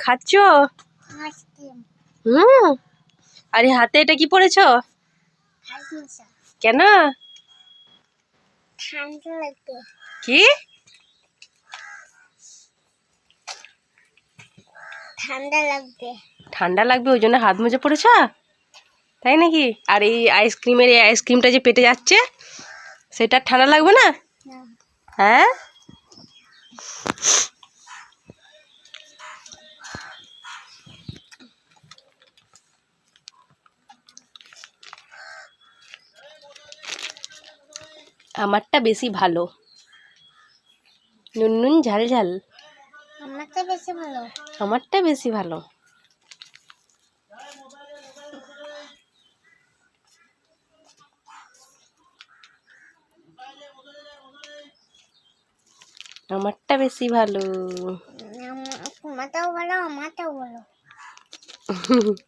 খাচ্ছ? হুম। আরে হাতে এটা কি পড়েছো কেন? ঠান্ডা লাগবে। কি? ঠান্ডা লাগবে। ঠান্ডা লাগবে ওই জন্য হাত মুজে পড়েছ? তাই নাকি? আর এই আইসক্রিমের এই আইসক্রিমটা যে পেটে যাচ্ছে সেটা ঠান্ডা লাগবে না। হ্যাঁ? আমারটা বেশি ভালো। নুন নুন ঝাল ঝাল। আমারটা বেশি ভালো। আমারটা বেশি ভালো। আমারটা বেশি ভালো। আমার- তোমারটাও ভালো আমারটাও ভালো।